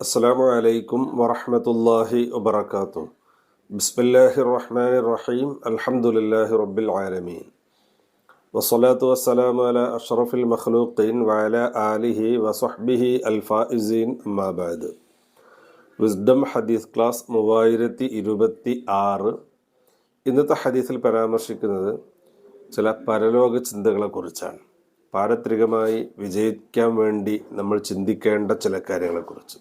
അസ്സാം വലൈക്കും വറഹമത്തല്ലാഹി വബർക്കാത്തു ബിസ്മില്ലാഹി റഹ്മാൻ റഹീം അൽഹംദുലില്ലാഹി റബ്ബിൽ ആലമീൻ വസ്സലാത്തു വസ്സലാമു അല അഷ്റഫിൽ മഖ്ലൂഖീൻ വഅല ആലിഹി വസഹ്ബിഹി അൽഫായിസീൻ അമ്മാബാദ് വിസ്ഡം ഹദീസ് ക്ലാസ് മൂവായിരത്തി ഇരുപത്തി ആറ്. ഇന്നത്തെ ഹദീസിൽ പരാമർശിക്കുന്നത് ചില പരലോക ചിന്തകളെക്കുറിച്ചാണ്. പാരത്രികമായി വിജയിക്കാൻ വേണ്ടി നമ്മൾ ചിന്തിക്കേണ്ട ചില കാര്യങ്ങളെക്കുറിച്ച്.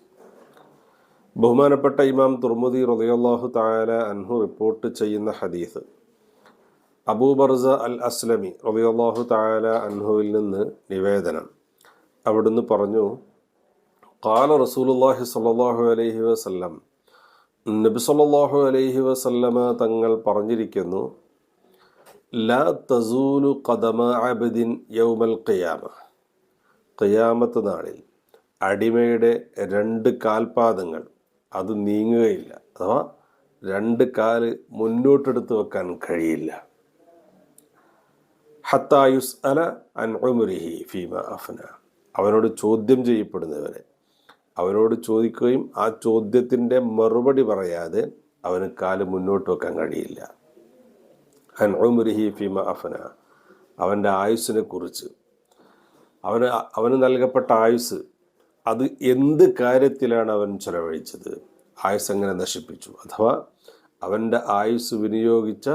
ബഹുമാനപ്പെട്ട ഇമാം തുർമുദി റളിയല്ലാഹു താല അൻഹു റിപ്പോർട്ട് ചെയ്യുന്ന ഹദീസ്. അബൂബർസ അൽ അസ്ലമി റളിയല്ലാഹു താല അൻഹുവിൽ നിന്ന് നിവേദനം. അവിടുന്ന് പറഞ്ഞു കാല റസൂലുല്ലാഹി സ്വല്ലല്ലാഹു അലൈഹി വസല്ലം നബി അലൈഹി വസല്ലമ തങ്ങൾ പറഞ്ഞിരിക്കുന്നു ലാ തസൂലു കദമ അബദിൻ യൗമൽ ഖിയാമ. ഖിയാമത്ത് നാളിൽ അടിമയുടെ രണ്ട് കാൽപാദങ്ങൾ അത് നീങ്ങുകയില്ല അഥവാ രണ്ട് കാൽ മുന്നോട്ടെടുത്ത് വെക്കാൻ കഴിയില്ല. ഹത്തായുസ് അല അൻ ഉമരിഹി ഫീമ അഫ്ന. അവനോട് ചോദ്യം ചെയ്യപ്പെടുന്നവരെ അവനോട് ചോദിക്കുകയും ആ ചോദ്യത്തിന്റെ മറുപടി പറയാതെ അവന് കാൽ മുന്നോട്ട് വെക്കാൻ കഴിയില്ല. അൻ ഫീമ അഫന. അവന്റെ ആയുസ്സിനെ കുറിച്ച്. അവന് അവന് നൽകപ്പെട്ട ആയുസ് അത് എന്ത് കാര്യത്തിലാണ് അവൻ ചെലവഴിച്ചത്? ആയുസ് എങ്ങനെ നശിപ്പിച്ചു? അഥവാ അവന്റെ ആയുസ് വിനിയോഗിച്ച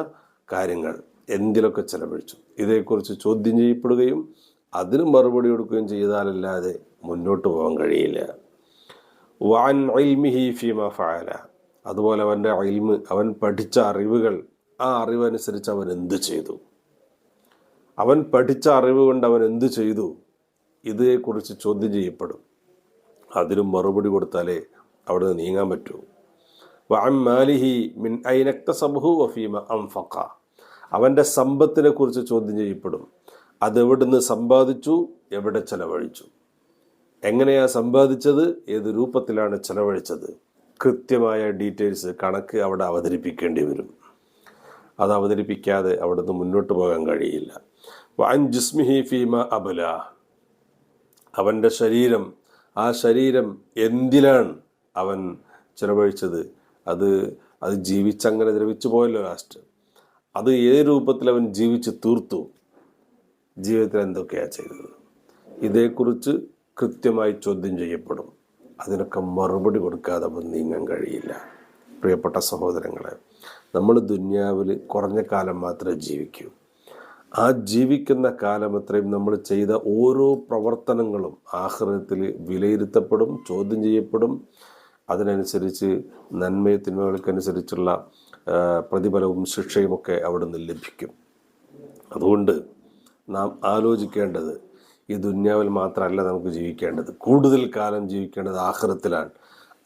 കാര്യങ്ങൾ എന്തിലൊക്കെ ചെലവഴിച്ചു? ഇതേക്കുറിച്ച് ചോദ്യം ചെയ്യപ്പെടുകയും അതിന് മറുപടി കൊടുക്കുകയും ചെയ്താലല്ലാതെ മുന്നോട്ട് പോകാൻ കഴിയില്ല. വാൻ അൽമിഹി ഫീമ ഫാല അതുപോലെ അവന്റെ അൽമ് അവൻ പഠിച്ച അറിവുകൾ ആ അറിവനുസരിച്ച് അവൻ എന്ത് ചെയ്തു? അവൻ പഠിച്ച അറിവ് കൊണ്ട് അവൻ എന്ത് ചെയ്തു? ഇതേക്കുറിച്ച് ചോദ്യം ചെയ്യപ്പെടും. അതിനും മറുപടി കൊടുത്താലേ അവിടെ നിന്ന് നീങ്ങാൻ പറ്റൂ. മിൻ ഐനക്ത സബഹു അവന്റെ സമ്പത്തിനെ കുറിച്ച് ചോദ്യം ചെയ്യപ്പെടും. അതെവിടുന്ന് സമ്പാദിച്ചു? എവിടെ ചെലവഴിച്ചു? എങ്ങനെയാ സമ്പാദിച്ചത്? ഏത് രൂപത്തിലാണ് ചെലവഴിച്ചത്? കൃത്യമായ ഡീറ്റെയിൽസ് കണക്ക് അവിടെ അവതരിപ്പിക്കേണ്ടി വരും. അത് അവതരിപ്പിക്കാതെ അവിടുന്ന് മുന്നോട്ട് പോകാൻ കഴിയില്ല. വൻ ജിസ്മിഹി ഫീമ അബല. അവന്റെ ശരീരം ആ ശരീരം എന്തിലാണ് അവൻ ചിലവഴിച്ചത്? അത് അത് ജീവിച്ചങ്ങനെ ദ്രവിച്ചു പോയല്ലോ ലാസ്റ്റ്. അത് ഏത് രൂപത്തിൽ അവൻ ജീവിച്ച് തീർത്തു? ജീവിതത്തിൽ എന്തൊക്കെയാണ് ചെയ്തത്? ഇതേക്കുറിച്ച് കൃത്യമായി ചോദ്യം ചെയ്യപ്പെടും. അതിനൊക്കെ മറുപടി കൊടുക്കാതെ അവൻ നീങ്ങാൻ കഴിയില്ല. പ്രിയപ്പെട്ട സഹോദരങ്ങളെ നമ്മൾ ദുന്യാവിൽ കുറഞ്ഞ കാലം മാത്രമേ ജീവിക്കൂ. ആ ജീവിക്കുന്ന കാലം അത്രയും നമ്മൾ ചെയ്ത ഓരോ പ്രവർത്തനങ്ങളും ആഹ്റത്തിൽ വിലയിരുത്തപ്പെടും ചോദ്യം ചെയ്യപ്പെടും. അതിനനുസരിച്ച് നന്മയും തിന്മകൾക്കനുസരിച്ചുള്ള പ്രതിഫലവും ശിക്ഷയുമൊക്കെ അവിടെ നിന്ന് ലഭിക്കും. അതുകൊണ്ട് നാം ആലോചിക്കേണ്ടത് ഈ ദുന്യാവിൽ മാത്രമല്ല നമുക്ക് ജീവിക്കേണ്ടത്. കൂടുതൽ കാലം ജീവിക്കേണ്ടത് ആഹ്റത്തിലാണ്.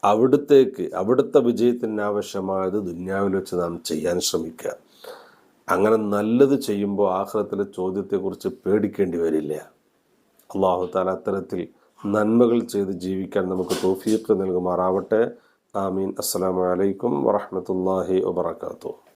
അവിടുത്തേക്ക് അവിടുത്തെ വിജയത്തിന് ആവശ്യമായത് ദുന്യാവിൽ വെച്ച് നാം ചെയ്യാൻ ശ്രമിക്കുക. അങ്ങനെ നല്ലത് ചെയ്യുമ്പോൾ ആഹ്ലത്തിലെ ചോദ്യത്തെക്കുറിച്ച് പേടിക്കേണ്ടി വരില്ല. അള്ളാഹു താല അത്തരത്തിൽ നന്മകൾ ചെയ്ത് ജീവിക്കാൻ നമുക്ക് തോഫീക്ക് നൽകുമാറാവട്ടെ. ആമീൻ. അസ്സലാമലൈക്കും വറഹമത്തല്ലാഹി വാത്തു